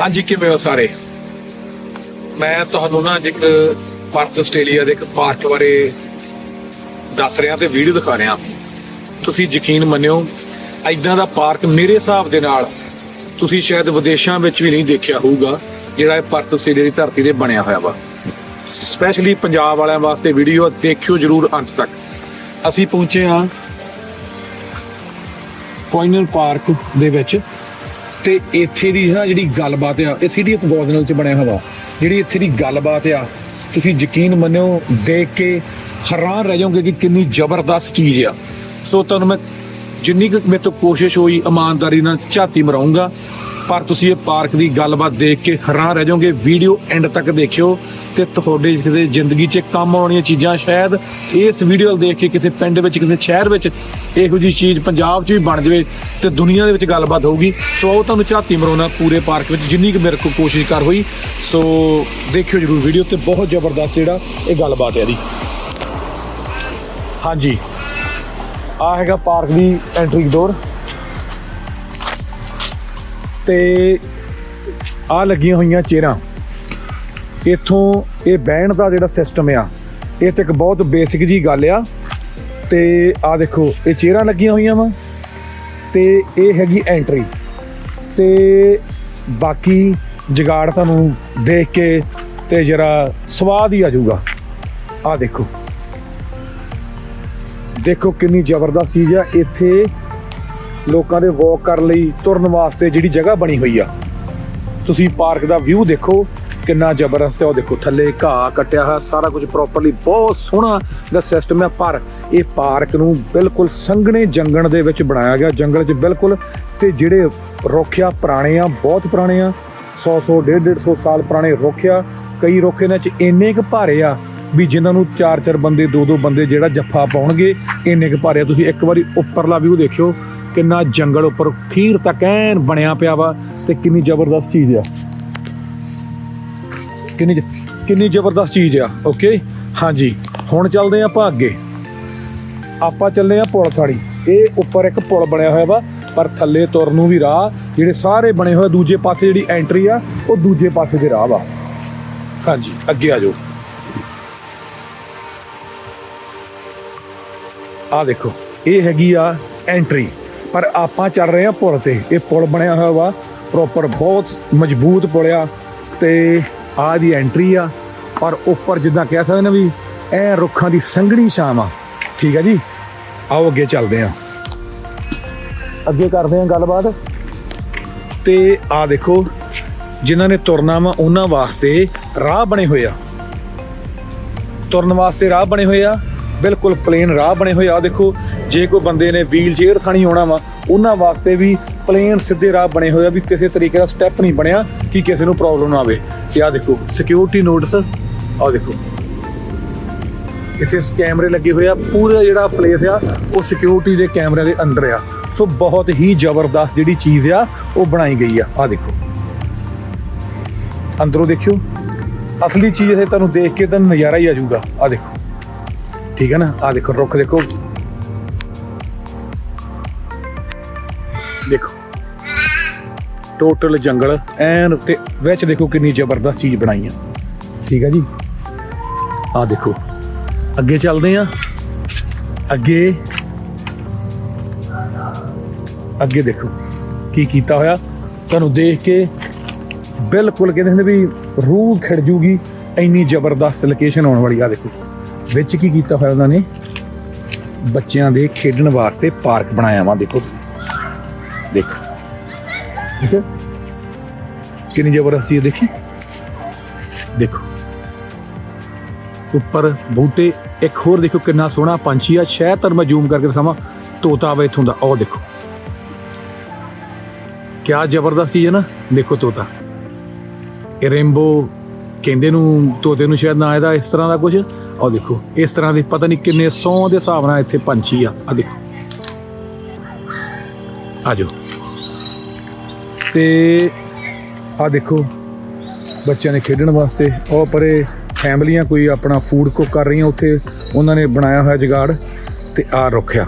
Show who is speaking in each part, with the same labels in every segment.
Speaker 1: ਹਾਂਜੀ, ਕਿਵੇਂ ਹੋ ਸਾਰੇ? ਮੈਂ ਤੁਹਾਨੂੰ ਨਾ ਅੱਜ ਇੱਕ ਭਾਰਤ ਆਸਟ੍ਰੇਲੀਆ ਦੇ ਇੱਕ ਪਾਰਕ ਬਾਰੇ ਦੱਸ ਰਿਹਾ ਤੇ ਵੀਡੀਓ ਦਿਖਾ ਰਿਹਾ। ਤੁਸੀਂ ਯਕੀਨ ਮੰਨਿਓ ਐਦਾਂ ਦਾ ਪਾਰਕ ਮੇਰੇ ਹਿਸਾਬ ਦੇ ਨਾਲ ਤੁਸੀਂ ਸ਼ਾਇਦ ਵਿਦੇਸ਼ਾਂ ਵਿੱਚ ਵੀ ਨਹੀਂ ਦੇਖਿਆ ਹੋਊਗਾ, ਜਿਹੜਾ ਇਹ ਭਾਰਤ ਆਸਟ੍ਰੇਲੀਆ ਦੀ ਧਰਤੀ ਤੇ ਬਣਿਆ ਹੋਇਆ ਵਾ। ਸਪੈਸ਼ਲੀ ਪੰਜਾਬ ਵਾਲਿਆਂ ਵਾਸਤੇ ਵੀਡੀਓ ਦੇਖਿਓ ਜਰੂਰ ਅੰਤ ਤੱਕ। ਅਸੀਂ ਪਹੁੰਚੇ ਹਾਂ ਕੋਇਨਲ ਪਾਰਕ ਦੇ ਵਿੱਚ। ਤੇ ਇੱਥੇ ਦੀ ਨਾ ਜਿਹੜੀ ਗੱਲਬਾਤ ਆ, ਇਹ ਸਿਟੀ ਆਫ ਗੋਦਨਲ ਚ ਬਣਿਆ ਹੋਇਆ। ਜਿਹੜੀ ਇੱਥੇ ਦੀ ਗੱਲਬਾਤ ਆ, ਤੁਸੀਂ ਯਕੀਨ ਮੰਨਿਓ, ਦੇਖ ਕੇ ਹੈਰਾਨ ਰਹਿ ਜਾਓਗੇ ਕਿ ਕਿੰਨੀ ਜ਼ਬਰਦਸਤ ਚੀਜ਼ ਆ। ਸੋ ਤੁਹਾਨੂੰ ਮੈਂ ਜਿੰਨੀ ਕੁ ਮੇਰੇ ਤੋਂ ਕੋਸ਼ਿਸ਼ ਹੋਈ, ਇਮਾਨਦਾਰੀ ਨਾਲ ਝਾਤੀ ਮਰਾਉਂਗਾ ਪਰ ਤੁਸੀਂ ਇਹ ਪਾਰਕ ਦੀ ਗੱਲਬਾਤ ਦੇਖ ਕੇ ਹੈਰਾਨ ਰਹਿ ਜਾਓਗੇ, ਵੀਡੀਓ ਐਂਡ ਤੱਕ ਦੇਖਿਓ ਤੇ ਤੁਹਾਡੇ ਕਿਤੇ ਜ਼ਿੰਦਗੀ 'ਚ ਕੰਮ ਆਉਣੀਆਂ ਚੀਜ਼ਾਂ ਸ਼ਾਇਦ ਇਸ ਵੀਡੀਓ ਨੂੰ ਦੇਖ ਕੇ ਕਿਸੇ ਪਿੰਡ ਵਿੱਚ, ਕਿਸੇ ਸ਼ਹਿਰ ਵਿੱਚ ਇਹੋ ਜਿਹੀ ਚੀਜ਼ ਪੰਜਾਬ 'ਚ ਵੀ ਬਣ ਜਾਵੇ ਤੇ ਦੁਨੀਆ ਦੇ ਵਿੱਚ ਗੱਲਬਾਤ ਹੋਊਗੀ। ਸੋ ਉਹ ਤੁਹਾਨੂੰ ਝਾਤੀ ਮਰਾਉਣਾ ਪੂਰੇ ਪਾਰਕ ਵਿੱਚ ਜਿੰਨੀ ਕੁ ਮੇਰੇ ਕੋਲ ਕੋਸ਼ਿਸ਼ ਕਰ ਹੋਈ, ਸੋ ਦੇਖਿਓ ਜਰੂਰ ਵੀਡੀਓ ਤੇ ਬਹੁਤ ਜ਼ਬਰਦਸਤ ਜਿਹੜਾ ਇਹ ਗੱਲਬਾਤ ਹੈ ਇਹਦੀ। ਹਾਂਜੀ। ਆ ਹੈਗਾ ਪਾਰਕ ਦੀ ਐਂਟਰੀ ਡੋਰ ਤੇ ਆ ਲੱਗੀਆਂ ਹੋਈਆਂ ਚੇਅਰਾਂ ਇੱਥੋਂ ਇਹ ਬਹਿਣ ਦਾ ਜਿਹੜਾ ਸਿਸਟਮ ਆ, ਇਹ ਤੇ ਇੱਕ ਬਹੁਤ ਬੇਸਿਕ ਜੀ ਗੱਲ ਆ। ਤੇ ਆ ਦੇਖੋ, ਇਹ ਚੇਅਰਾਂ ਲੱਗੀਆਂ ਹੋਈਆਂ ਵਾ ਤੇ ਇਹ ਹੈਗੀ ਐਂਟਰੀ ਤੇ ਬਾਕੀ ਜਗਾੜ ਤੁਹਾਨੂੰ ਦੇਖ ਕੇ ਤੇ ਜਰਾ ਸਵਾਦ ਹੀ ਆ ਜਾਊਗਾ। ਆ ਦੇਖੋ। ਦੇਖੋ ਕਿੰਨੀ ਜ਼ਬਰਦਸਤ ਚੀਜ਼ ਆ। ਇੱਥੇ ਲੋਕਾਂ ਦੇ ਵਾਕ ਕਰਨ ਲਈ, ਤੁਰਨ ਵਾਸਤੇ ਜਿਹੜੀ ਜਗ੍ਹਾ ਬਣੀ ਹੋਈ ਆ। ਤੁਸੀਂ ਪਾਰਕ ਦਾ ਵਿਊ ਦੇਖੋ, ਕਿੰਨਾ ਜ਼ਬਰਦਸਤ ਹੈ, ਉਹ ਦੇਖੋ ਥੱਲੇ ਘਾਹ ਕੱਟਿਆ ਹੋਇਆ, ਸਾਰਾ ਕੁਝ ਪ੍ਰੋਪਰਲੀ ਬਹੁਤ ਸੋਹਣਾ ਦਾ ਸਿਸਟਮ ਹੈ, ਪਰ ਇਹ ਪਾਰਕ ਨੂੰ ਬਿਲਕੁਲ ਸੰਘਣੇ ਜੰਗਲ ਦੇ ਵਿੱਚ ਬਣਾਇਆ ਗਿਆ, ਜੰਗਲ 'ਚ ਬਿਲਕੁਲ, ਤੇ ਜਿਹੜੇ ਰੁੱਖ ਆ, ਪੁਰਾਣੇ ਆ, ਬਹੁਤ ਪੁਰਾਣੇ ਆ 100 100 150 150 ਸਾਲ ਪੁਰਾਣੇ ਰੁੱਖ ਆ, ਕਈ ਰੁੱਖ ਇਹਨਾਂ 'ਚ ਇੰਨੇ ਕੁ ਭਾਰੇ ਆ ਵੀ ਜਿਨ੍ਹਾਂ ਨੂੰ ਚਾਰ ਚਾਰ ਬੰਦੇ, ਦੋ ਦੋ ਬੰਦੇ ਜਿਹੜਾ ਜੱਫਾ ਪਾਉਣਗੇ, ਇੰਨੇ ਕੁ ਭਾਰੇ ਆ। ਤੁਸੀਂ ਇੱਕ ਵਾਰੀ ਉੱਪਰਲਾ ਵਿਊ ਦੇਖਿਓ ਕਿੰਨਾ ਜੰਗਲ ਉੱਪਰ ਖੀਰ ਤੱਕ ਐਨ ਬਣਿਆ ਪਿਆ ਵਾ ਤੇ ਕਿੰਨੀ ਜ਼ਬਰਦਸਤ ਚੀਜ਼ ਆ। ਕਿੰਨੀ ਕਿੰਨੀ ਜ਼ਬਰਦਸਤ ਚੀਜ਼ ਆ ਓਕੇ ਹਾਂਜੀ, ਹੁਣ ਚੱਲਦੇ ਆ ਆਪਾਂ ਅੱਗੇ। ਆਪਾਂ ਚੱਲੇ ਆ ਪੁਲ ਥਾੜੀ ਇਹ ਉੱਪਰ ਇੱਕ ਪੁਲ ਬਣਿਆ ਹੋਇਆ ਵਾ, ਪਰ ਥੱਲੇ ਤੁਰਨ ਨੂੰ ਵੀ ਰਾਹ, ਜਿਹੜੇ ਸਾਰੇ ਬਣੇ ਹੋਏ ਦੂਜੇ ਪਾਸੇ ਜਿਹੜੀ ਐਂਟਰੀ ਆ, ਉਹ ਦੂਜੇ ਪਾਸੇ ਦੇ ਰਾਹ ਵਾ। ਹਾਂਜੀ, ਅੱਗੇ ਆ ਜਾਓ। ਆ ਦੇਖੋ, ਇਹ ਹੈਗੀ ਆ ਐਂਟਰੀ ਪਰ ਆਪਾਂ ਚੱਲ ਰਹੇ ਆ ਪੁਲ ਤੇ। ਇਹ ਪੁਲ ਬਣਿਆ ਹੋਇਆ ਵਾ ਪ੍ਰੋਪਰ ਬਹੁਤ ਮਜ਼ਬੂਤ ਪੁਲ ਆ ਤੇ ਆ ਦੀ ਐਂਟਰੀ ਆ। ਪਰ ਉੱਪਰ ਜਿੱਦਾਂ ਕਹਿ ਸਕਦੇ ਨੇ ਵੀ ਐ ਰੁੱਖਾਂ ਦੀ ਸੰਘਣੀ ਛਾਂ ਆ ਠੀਕ ਆ ਜੀ? ਆਓ ਅੱਗੇ ਚੱਲਦੇ ਆ ਅੱਗੇ ਕਰਦੇ ਆ ਗੱਲਬਾਤ। ਤੇ ਆ ਦੇਖੋ, ਜਿਨ੍ਹਾਂ ਨੇ ਤੁਰਨਾ ਵਾ, ਉਹਨਾਂ ਵਾਸਤੇ ਰਾਹ ਬਣੇ ਹੋਏ ਆ। ਤੁਰਨ ਵਾਸਤੇ ਰਾਹ ਬਣੇ ਹੋਏ ਆ, ਬਿਲਕੁਲ ਪਲੇਨ ਰਾਹ ਬਣੇ ਹੋਏ ਆ। ਆਹ ਦੇਖੋ ਜੇ ਕੋਈ ਬੰਦੇ ਨੇ ਵੀਲ ਚੇਅਰ ਥਾਣੀ ਆਉਣਾ ਵਾ, ਉਹਨਾਂ ਵਾਸਤੇ ਵੀ ਪਲੇਨ ਸਿੱਧੇ ਰਾਹ ਬਣੇ ਹੋਏ ਆ ਵੀ ਕਿਸੇ ਤਰੀਕੇ ਦਾ ਸਟੈਪ ਨਹੀਂ ਬਣਿਆ ਕਿ ਕਿਸੇ ਨੂੰ ਪ੍ਰੋਬਲਮ ਨਾ ਆਵੇ। ਤੇ ਆ ਦੇਖੋ ਸਿਕਿਉਰਿਟੀ ਨੋਟਿਸ ਆ ਦੇਖੋ। ਇੱਥੇ ਕੈਮਰੇ ਲੱਗੇ ਹੋਏ ਆ, ਪੂਰਾ ਜਿਹੜਾ ਪਲੇਸ ਆ, ਉਹ ਸਿਕਿਉਰਿਟੀ ਦੇ ਕੈਮਰਿਆਂ ਦੇ ਅੰਦਰ ਆ। ਸੋ ਬਹੁਤ ਹੀ ਜ਼ਬਰਦਸਤ ਜਿਹੜੀ ਚੀਜ਼ ਆ, ਉਹ ਬਣਾਈ ਗਈ ਆ। ਆ ਦੇਖੋ। ਅੰਦਰੋਂ ਦੇਖਿਓ। ਅਸਲੀ ਚੀਜ਼ ਇਹ ਤੁਹਾਨੂੰ ਦੇਖ ਕੇ ਤਾਂ ਨਜ਼ਾਰਾ ਹੀ ਆ ਜਾਊਗਾ। ਆ ਦੇਖੋ। ਠੀਕ ਹੈ ਨਾ? ਆ ਦੇਖੋ, ਰੁੱਖ ਦੇਖੋ ਦੇਖੋ। ਟੋਟਲ ਜੰਗਲ, ਐਨ ਤੇ ਵਿੱਚ ਦੇਖੋ ਕਿੰਨੀ ਜ਼ਬਰਦਸਤ ਚੀਜ਼ ਬਣਾਈ ਆ। ਠੀਕ ਹੈ ਜੀ? ਆ ਦੇਖੋ। ਅੱਗੇ ਚੱਲਦੇ ਆ। ਅੱਗੇ। ਅੱਗੇ ਦੇਖੋ ਕੀ ਕੀਤਾ ਹੋਇਆ। ਤੁਹਾਨੂੰ ਦੇਖ ਕੇ ਬਿਲਕੁਲ ਕਹਿੰਦੇ ਹੁੰਦੇ ਵੀ ਰੂਹ ਖਿੜ ਜੂਗੀ। ਇੰਨੀ ਜ਼ਬਰਦਸਤ ਲੋਕੇਸ਼ਨ ਆਉਣ ਵਾਲੀ ਆ ਦੇਖੋ। ਵਿੱਚ ਕੀ ਕੀਤਾ ਹੋਇਆ ਉਹਨਾਂ ਨੇ? ਬੱਚਿਆਂ ਦੇ ਖੇਡਣ ਵਾਸਤੇ ਪਾਰਕ ਬਣਾਇਆ ਵਾ ਦੇਖੋ। ਦੇਖੋ। ਠੀਕ ਹੈ? ਕਿੰਨੀ ਜ਼ਬਰਦਸਤ ਚੀਜ਼ ਦੇਖੀ? ਦੇਖੋ। ਉੱਪਰ ਬੂਟੇ, ਇੱਕ ਹੋਰ ਦੇਖੋ ਕਿੰਨਾ ਸੋਹਣਾ, ਪੰਛੀ ਆ ਸ਼ਾਇਦ ਤੁਹਾਨੂੰ ਮੈਂ ਜ਼ੂਮ ਕਰਕੇ ਦਿਖਾਵਾਂ, ਤੋਤਾ ਵਾ ਇੱਥੋਂ ਦਾ ਉਹ ਦੇਖੋ। ਕਿਆ ਜਬਰਦਸਤੀ ਹੈ ਨਾ, ਦੇਖੋ ਤੋਤਾ। ਇਹ ਰੇਨਬੋ ਕਹਿੰਦੇ ਨੂੰ, ਤੋਤੇ ਨੂੰ ਸ਼ਾਇਦ ਨਾ ਇਹਦਾ ਇਸ ਤਰ੍ਹਾਂ ਦਾ ਕੁਝ ਆਹ ਦੇਖੋ, ਇਸ ਤਰ੍ਹਾਂ ਦੇ ਪਤਾ ਨਹੀਂ ਕਿੰਨੇ ਸੌ ਦੇ ਹਿਸਾਬ ਨਾਲ ਇੱਥੇ ਪੰਛੀ ਆ ਆ ਦੇਖੋ। ਆ ਜਾਓ। ਤੇ ਆ ਦੇਖੋ, ਬੱਚਿਆਂ ਨੇ ਖੇਡਣ ਵਾਸਤੇ। ਉਹ ਪਰੇ ਫੈਮਲੀਆਂ ਕੋਈ ਆਪਣਾ ਫੂਡ ਕੁੱਕ ਕਰ ਰਹੀਆਂ ਉੱਥੇ, ਉਹਨਾਂ ਨੇ ਬਣਾਇਆ ਹੋਇਆ ਜਗਾੜ ਤੇ ਆ ਰੁੱਖਿਆ।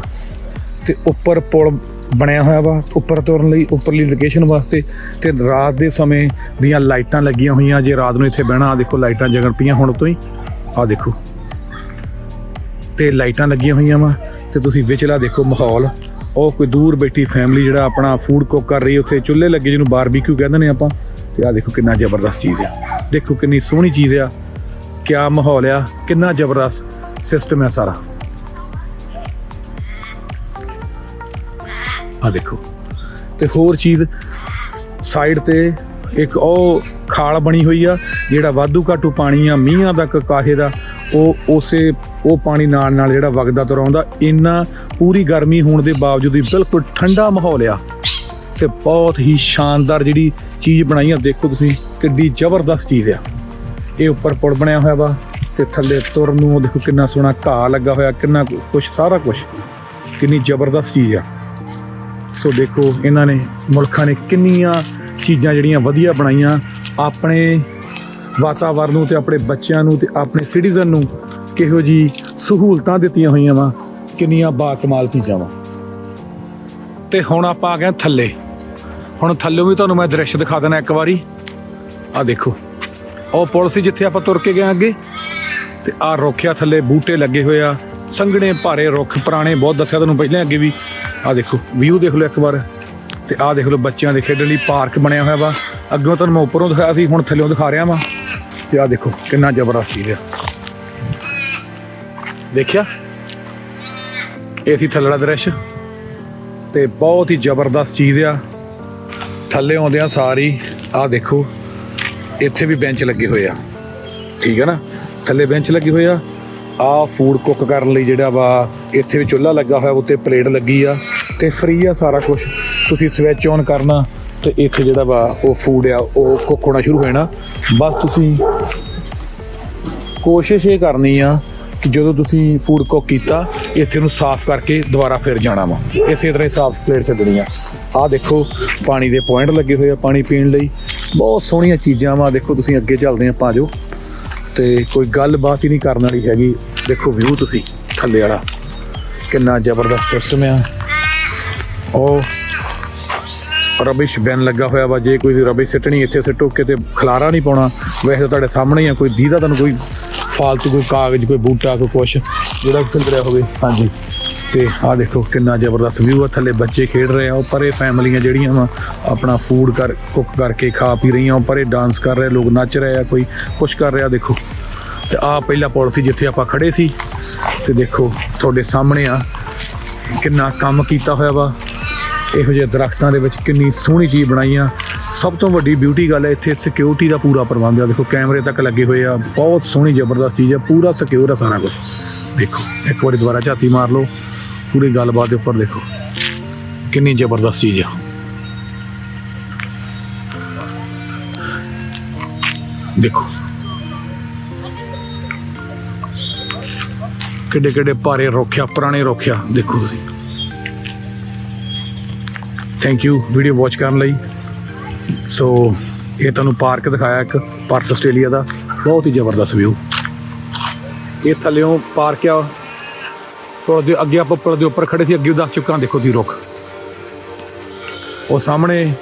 Speaker 1: ਤੇ ਉੱਪਰ ਪੁਲ ਬਣਿਆ ਹੋਇਆ ਵਾ, ਉੱਪਰ ਤੁਰਨ ਲਈ, ਉੱਪਰਲੀ ਲੋਕੇਸ਼ਨ ਵਾਸਤੇ। ਤੇ ਰਾਤ ਦੇ ਸਮੇਂ ਦੀਆਂ ਲਾਈਟਾਂ ਲੱਗੀਆਂ ਹੋਈਆਂ, ਜੇ ਰਾਤ ਨੂੰ ਇੱਥੇ ਬਹਿਣਾ ਆ ਦੇਖੋ ਲਾਈਟਾਂ ਜਗਣ ਪਈਆਂ ਹੁਣ ਤੋਂ ਹੀ। ਆ ਦੇਖੋ। ਤੇ ਲਾਈਟਾਂ ਲੱਗੀਆਂ ਹੋਈਆਂ ਵਾ, ਤੇ ਤੁਸੀਂ ਵਿਚਲਾ ਦੇਖੋ ਮਾਹੌਲ। ਉਹ ਕੋਈ ਦੂਰ ਬੈਠੀ ਫੈਮਿਲੀ ਜਿਹੜਾ ਆਪਣਾ ਫੂਡ ਕੁੱਕ ਕਰ ਰਹੀ ਉੱਥੇ ਚੁੱਲ੍ਹੇ ਲੱਗੇ ਜਿਹਨੂੰ ਬਾਰਬੀਕਿਊ ਕਹਿੰਦੇ ਨੇ ਆਪਾਂ। ਤੇ ਆ ਦੇਖੋ ਕਿੰਨਾ ਜ਼ਬਰਦਸਤ ਚੀਜ਼ ਆ। ਦੇਖੋ ਕਿੰਨੀ ਸੋਹਣੀ ਚੀਜ਼ ਆ। ਕਿਆ ਮਾਹੌਲ ਆ, ਕਿੰਨਾ ਜ਼ਬਰਦਸਤ ਸਿਸਟਮ ਹੈ ਸਾਰਾ। ਆ ਦੇਖੋ। ਤੇ ਹੋਰ ਚੀਜ਼ ਸਾਈਡ ਤੇ ਇੱਕ ਉਹ ਖਾਲ ਬਣੀ ਹੋਈ ਆ, ਜਿਹੜਾ ਵਾਧੂ ਘਾਟੂ ਪਾਣੀ ਆ, ਮੀਂਹਾਂ ਦਾ ਕਾਹੇ ਦਾ, ਉਹ ਉਸੇ ਉਹ ਪਾਣੀ ਨਾਲ ਨਾਲ ਜਿਹੜਾ ਵਗਦਾ ਤੁਰ ਆਉਂਦਾ ਇੰਨਾ ਪੂਰੀ ਗਰਮੀ ਹੋਣ ਦੇ ਬਾਵਜੂਦ ਵੀ ਬਿਲਕੁਲ ਠੰਡਾ ਮਾਹੌਲ ਆ। ਤੇ ਬਹੁਤ ਹੀ ਸ਼ਾਨਦਾਰ ਜਿਹੜੀ ਚੀਜ਼ ਬਣਾਈ ਆ, ਦੇਖੋ ਤੁਸੀਂ, ਕਿੱਡੀ ਜ਼ਬਰਦਸਤ ਚੀਜ਼ ਆ। ਇਹ ਉੱਪਰ ਪੁਲ ਬਣਿਆ ਹੋਇਆ ਵਾ, ਤੇ ਥੱਲੇ ਤੁਰਨ ਨੂੰ ਦੇਖੋ ਕਿੰਨਾ ਸੋਹਣਾ ਘਾਹ ਲੱਗਾ ਹੋਇਆ, ਕਿੰਨਾ ਕੁਝ ਸਾਰਾ ਕੁਝ ਕਿੰਨੀ ਜ਼ਬਰਦਸਤ ਚੀਜ਼ ਆ। ਸੋ ਦੇਖੋ, ਇਹਨਾਂ ਨੇ, ਮੁਲਕਾਂ ਨੇ ਕਿੰਨੀਆਂ ਚੀਜ਼ਾਂ ਜਿਹੜੀਆਂ ਵਧੀਆ ਬਣਾਈਆਂ, ਆਪਣੇ ਵਾਤਾਵਰਨ ਨੂੰ ਤੇ ਆਪਣੇ ਬੱਚਿਆਂ ਨੂੰ ਤੇ ਆਪਣੇ ਸਿਟੀਜ਼ਨ ਨੂੰ ਕਿਹੋ ਜੀ ਸਹੂਲਤਾਂ ਦਿੱਤੀਆਂ ਹੋਈਆਂ ਵਾ, ਕਿੰਨੀਆਂ ਬਾ ਕਮਾਲ ਚੀਜ਼ਾਂ ਵਾ। ਤੇ ਹੁਣ ਆਪਾਂ ਆ ਗਏ ਥੱਲੇ। ਹੁਣ ਥੱਲੋਂ ਵੀ ਤੁਹਾਨੂੰ ਮੈਂ ਦ੍ਰਿਸ਼ ਦਿਖਾ ਦੇਣਾ ਇੱਕ ਵਾਰੀ। ਆ ਦੇਖੋ, ਉਹ ਪੁਲ ਸੀ ਜਿੱਥੇ ਆਪਾਂ ਤੁਰ ਕੇ ਗਏ ਅੱਗੇ। ਤੇ ਆ ਰੋਖਿਆ ਥੱਲੇ ਬੂਟੇ ਲੱਗੇ ਹੋਏ ਆ, ਸੰਘਣੇ ਭਾਰੇ ਰੁੱਖ, ਪੁਰਾਣੇ ਬਹੁਤ ਦੱਸਿਆ ਤੁਹਾਨੂੰ ਪਹਿਲਾਂ ਅੱਗੇ ਵੀ। ਆ ਦੇਖੋ ਵਿਊ ਦੇਖ ਲਓ ਇੱਕ ਵਾਰ। ਤੇ ਆ ਦੇਖ ਲਓ ਬੱਚਿਆਂ ਦੇ ਖੇਡਣ ਲਈ ਪਾਰਕ ਬਣਿਆ ਹੋਇਆ ਵਾ। ਅੱਗੋਂ ਤੁਹਾਨੂੰ ਮੈਂ ਉੱਪਰੋਂ ਦਿਖਾਇਆ ਸੀ, ਹੁਣ ਥੱਲੇੋਂ ਦਿਖਾ ਰਿਹਾ ਵਾਂ। ਤੇ ਆ ਦੇਖੋ, ਕਿੰਨਾ ਜ਼ਬਰਦਸਤ ਚੀਜ਼ ਆ ਦੇਖਿਆ? ਇਹ ਸੀ ਥੱਲੜਾ ਦ੍ਰਿਸ਼ ਤੇ ਬਹੁਤ ਹੀ ਜ਼ਬਰਦਸਤ ਚੀਜ਼ ਆ। ਥੱਲੇ ਆਉਂਦਿਆਂ ਸਾਰੀ। ਆ ਦੇਖੋ, ਇੱਥੇ ਵੀ ਬੈਂਚ ਲੱਗੇ ਹੋਏ ਆ। ਠੀਕ ਹੈ ਨਾ? ਥੱਲੇ ਬੈਂਚ ਲੱਗੇ ਹੋਏ ਆ। ਆ ਫੂਡ ਕੁੱਕ ਕਰਨ ਲਈ ਜਿਹੜਾ ਵਾ, ਇੱਥੇ ਵੀ ਚੁੱਲ੍ਹਾ ਲੱਗਾ ਹੋਇਆ, ਉੱਤੇ ਪਲੇਟ ਲੱਗੀ ਆ ਤੇ ਫ੍ਰੀ ਆ ਸਾਰਾ ਕੁਝ ਤੁਸੀਂ ਸਵਿਚ ਔਨ ਕਰਨਾ ਤੇ ਇੱਥੇ ਜਿਹੜਾ ਵਾ, ਉਹ ਫੂਡ ਆ, ਉਹ ਕੁੱਕ ਹੋਣਾ ਸ਼ੁਰੂ ਹੋ ਜਾਣਾ। ਬਸ ਤੁਸੀਂ ਕੋਸ਼ਿਸ਼ ਇਹ ਕਰਨੀ ਆ ਕਿ ਜਦੋਂ ਤੁਸੀਂ ਫੂਡ ਕੁੱਕ ਕੀਤਾ, ਇੱਥੇ ਨੂੰ ਸਾਫ਼ ਕਰਕੇ ਦੁਬਾਰਾ ਫਿਰ ਜਾਣਾ ਵਾ। ਇਸੇ ਤਰ੍ਹਾਂ ਹੀ ਸਾਫ਼ ਪਲੇਟ ਛੱਡਣੀ ਆ ਆਹ ਦੇਖੋ, ਪਾਣੀ ਦੇ ਪੁਆਇੰਟ ਲੱਗੇ ਹੋਏ ਆ ਪਾਣੀ ਪੀਣ ਲਈ। ਬਹੁਤ ਸੋਹਣੀਆਂ ਚੀਜ਼ਾਂ ਵਾ। ਦੇਖੋ, ਤੁਸੀਂ ਅੱਗੇ ਚੱਲਦੇ ਆਪਾਂ ਜੋ ਤੇ ਕੋਈ ਗੱਲਬਾਤ ਹੀ ਨਹੀਂ ਕਰਨ ਵਾਲੀ ਹੈਗੀ। ਦੇਖੋ ਵਿਊ ਤੁਸੀਂ, ਥੱਲੇ ਵਾਲਾ। ਕਿੰਨਾ ਜ਼ਬਰਦਸਤ ਸਿਸਟਮ ਆ। ਉਹ ਰਬਿਸ਼ ਬੈਨ ਲੱਗਾ ਹੋਇਆ ਵਾ। ਜੇ ਕੋਈ ਰਬਿਸ਼ ਸਿੱਟਣੀ, ਇੱਥੇ ਸਿੱਟੋ, ਕਿਤੇ ਖਲਾਰਾ ਨਹੀਂ ਪਾਉਣਾ। ਵੈਸੇ ਤਾਂ ਤੁਹਾਡੇ ਸਾਹਮਣੇ ਹੀ ਆ। ਕੋਈ ਦੀਦਾ ਤੁਹਾਨੂੰ ਕੋਈ ਫਾਲਤੂ ਕੋਈ ਕਾਗਜ਼ ਕੋਈ ਬੂਟਾ ਕੋਈ ਕੁਛ ਜਿਹੜਾ ਖਿੰਦਰਿਆ ਹੋਵੇ। ਹਾਂਜੀ। ਤੇ ਆਹ ਦੇਖੋ ਕਿੰਨਾ ਜ਼ਬਰਦਸਤ ਵਿਊ ਆ ਥੱਲੇ ਬੱਚੇ ਖੇਡ ਰਹੇ ਆ ਉਹ ਪਰੇ ਫੈਮਲੀਆਂ ਜਿਹੜੀਆਂ ਵਾ ਆਪਣਾ ਫੂਡ ਕਰ ਕੁੱਕ ਕਰਕੇ ਖਾ ਪੀ ਰਹੀਆਂ ਉਹ ਪਰੇ ਡਾਂਸ ਕਰ ਰਹੇ ਲੋਕ ਨੱਚ ਰਹੇ ਆ ਕੋਈ ਕੁਛ ਕਰ ਰਿਹਾ ਦੇਖੋ। ਤੇ ਆਹ ਪਹਿਲਾ ਪੁਲ ਸੀ ਜਿੱਥੇ ਆਪਾਂ ਖੜੇ ਸੀ ਤੇ ਦੇਖੋ ਤੁਹਾਡੇ ਸਾਹਮਣੇ ਆ ਕਿੰਨਾ ਕੰਮ ਕੀਤਾ ਹੋਇਆ ਵਾ। ਇਹੋ ਜਿਹੇ ਦਰਖਤਾਂ ਦੇ ਵਿੱਚ ਕਿੰਨੀ ਸੋਹਣੀ ਚੀਜ਼ ਬਣਾਈ ਆ। ਸਭ ਤੋਂ ਵੱਡੀ ਬਿਊਟੀ ਗੱਲ ਹੈ, ਇੱਥੇ ਸਿਕਿਉਰਿਟੀ ਦਾ ਪੂਰਾ ਪ੍ਰਬੰਧ ਆ ਦੇਖੋ, ਕੈਮਰੇ ਤੱਕ ਲੱਗੇ ਹੋਏ ਆ, ਬਹੁਤ ਸੋਹਣੀ ਜ਼ਬਰਦਸਤ ਚੀਜ਼ ਆ ਪੂਰਾ ਸਿਕਿਉਰ ਆ ਸਾਰਾ ਕੁਝ ਦੇਖੋ, ਇੱਕ ਵਾਰੀ ਦੁਬਾਰਾ ਝਾਤੀ ਮਾਰ ਲਓ, ਪੂਰੀ ਗੱਲਬਾਤ ਦੇ ਉੱਪਰ ਦੇਖੋ, ਕਿੰਨੀ ਜ਼ਬਰਦਸਤ ਚੀਜ਼ ਆ। ਦੇਖੋ, ਕਿੱਡੇ ਕਿੱਡੇ ਭਾਰੇ ਰੋਖਿਆ ਪੁਰਾਣੇ ਰੋਖਿਆ ਦੇਖੋ ਤੁਸੀਂ। ਥੈਂਕ ਯੂ ਵੀਡੀਓ ਵਾਚ ਕਰਨ ਲਈ। ਸੋ ਇਹ ਤੁਹਾਨੂੰ ਪਾਰਕ ਦਿਖਾਇਆ ਇੱਕ ਪਰਥ ਆਸਟ੍ਰੇਲੀਆ ਦਾ। ਬਹੁਤ ਹੀ ਜ਼ਬਰਦਸਤ ਵਿਊ। ਇਹ ਥੱਲਿਓਂ ਪਾਰਕ ਆ। ਪੁਲ ਦੇ ਅੱਗੇ ਆਪਾਂ ਪੁਲ ਦੇ ਉੱਪਰ ਖੜੇ ਸੀ, ਅੱਗੇ ਦੱਸ ਚੁੱਕਾ, ਦੇਖੋ ਦੀ ਰੁੱਖ। ਉਹ ਸਾਹਮਣੇ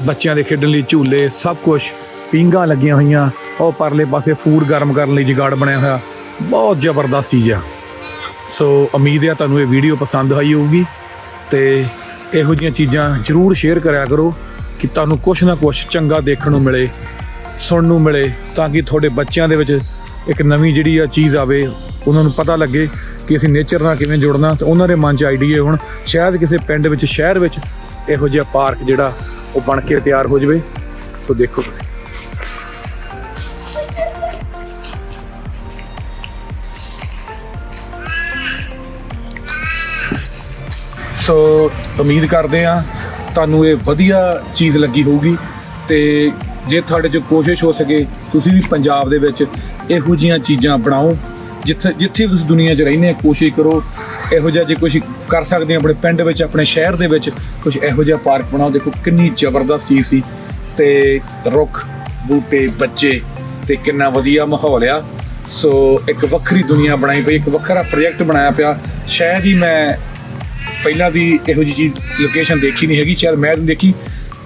Speaker 1: ਬੱਚਿਆਂ ਦੇ ਖੇਡਣ ਲਈ ਝੂਲੇ, ਸਭ ਕੁਝ ਪਿੰਗਾ ਲੱਗੀਆਂ ਹੋਈਆਂ। ਉਹ ਪਰਲੇ ਪਾਸੇ ਫੂਡ ਗਰਮ ਕਰਨ ਲਈ ਜਗਾੜ ਬਣਿਆ ਹੋਇਆ। ਬਹੁਤ ਜ਼ਬਰਦਸਤ ਚੀਜ਼ ਆ। ਸੋ ਉਮੀਦ ਹੈ ਤੁਹਾਨੂੰ ਇਹ ਵੀਡੀਓ ਪਸੰਦ ਆਈ ਹੋਊਗੀ। ਤੇ ਇਹੋ ਜਿਹੀਆਂ ਚੀਜ਼ਾਂ ਜਰੂਰ ਸ਼ੇਅਰ ਕਰਿਆ ਕਰੋ। ਕਿ ਤੁਹਾਨੂੰ ਕੁਝ ਨਾ ਕੁਝ ਚੰਗਾ ਦੇਖਣ ਨੂੰ ਮਿਲੇ, ਸੁਣਨ ਨੂੰ ਮਿਲੇ, ਤਾਂ ਕਿ ਤੁਹਾਡੇ ਬੱਚਿਆਂ ਦੇ ਵਿੱਚ ਇੱਕ ਨਵੀਂ ਜਿਹੜੀ ਆ ਚੀਜ਼ ਆਵੇ। ਉਹਨਾਂ ਨੂੰ ਪਤਾ ਲੱਗੇ ਕਿ ਅਸੀਂ ਨੇਚਰ ਨਾਲ ਕਿਵੇਂ ਜੁੜਨਾ, ਤੇ ਉਹਨਾਂ ਦੇ ਮਨ 'ਚ ਆਈਡੀਏ ਹੋਣ। ਸ਼ਾਇਦ ਕਿਸੇ ਪਿੰਡ ਵਿੱਚ, ਸ਼ਹਿਰ ਵਿੱਚ ਇਹੋ ਜਿਹਾ ਪਾਰਕ ਜਿਹੜਾ ਉਹ ਬਣ ਕੇ ਤਿਆਰ ਹੋ ਜਾਵੇ। ਸੋ ਦੇਖੋ ਤੁਸੀਂ। ਸੋ ਉਮੀਦ ਕਰਦੇ ਆ ਤੁਹਾਨੂੰ ਇਹ ਵਧੀਆ ਚੀਜ਼ ਲੱਗੀ ਹੋਊਗੀ ਤੇ ਜੇ ਤੁਹਾਡੇ ਚ ਕੋਸ਼ਿਸ਼ ਹੋ ਸਕੇ, ਤੁਸੀਂ ਵੀ ਪੰਜਾਬ ਦੇ ਵਿੱਚ ਇਹੋ ਜੀਆਂ ਚੀਜ਼ਾਂ ਬਣਾਓ, ਜਿੱਥੇ ਜਿੱਥੇ ਵੀ ਤੁਸੀਂ ਦੁਨੀਆ 'ਚ ਰਹਿੰਦੇ ਆ, ਕੋਸ਼ਿਸ਼ ਕਰੋ, ਇਹੋ ਜਿਹਾ ਜੇ ਕੁਝ ਕਰ ਸਕਦੇ ਆ ਆਪਣੇ ਪਿੰਡ ਵਿੱਚ, ਆਪਣੇ ਸ਼ਹਿਰ ਦੇ ਵਿੱਚ ਕੁਝ ਇਹੋ ਜਿਹਾ ਪਾਰਕ ਬਣਾਓ। ਦੇਖੋ ਕਿੰਨੀ ਜ਼ਬਰਦਸਤ ਚੀਜ਼ ਸੀ ਤੇ ਰੁੱਖ, ਬੂਟੇ, ਬੱਚੇ ਤੇ ਕਿੰਨਾ ਵਧੀਆ ਮਾਹੌਲ ਆ। ਸੋ ਇੱਕ ਵੱਖਰੀ ਦੁਨੀਆ ਬਣਾਈ ਪਈ, ਇੱਕ ਵੱਖਰਾ ਪ੍ਰੋਜੈਕਟ ਬਣਾਇਆ ਪਿਆ। ਸ਼ਾਇਦ ਹੀ ਮੈਂ ਪਹਿਲਾਂ ਦੀ ਇਹੋ ਜਿਹੀ ਚੀਜ਼ ਲੋਕੇਸ਼ਨ ਦੇਖੀ ਨਹੀਂ ਹੈਗੀ, ਸ਼ਾਇਦ ਮੈਂ ਨਹੀਂ ਦੇਖੀ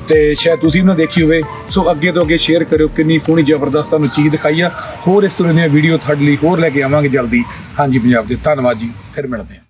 Speaker 1: ਤੇ ਸ਼ਾਇਦ ਤੁਸੀਂ ਵੀ ਨਾ ਦੇਖੀ ਹੋਵੇ। ਸੋ ਅੱਗੇ ਤੋਂ ਅੱਗੇ ਸ਼ੇਅਰ ਕਰਿਓ, ਕਿੰਨੀ ਸੋਹਣੀ ਜ਼ਬਰਦਸਤ ਤੁਹਾਨੂੰ ਚੀਜ਼ ਦਿਖਾਈ ਆ। ਹੋਰ ਇਸ ਤਰ੍ਹਾਂ ਦੀਆਂ ਵੀਡੀਓ ਤੁਹਾਡੇ ਲਈ ਹੋਰ ਲੈ ਕੇ ਆਵਾਂਗੇ ਜਲਦੀ। ਹਾਂਜੀ, ਪੰਜਾਬ ਦੇ ਧੰਨਵਾਦ ਜੀ, ਫਿਰ ਮਿਲਦੇ ਹਾਂ।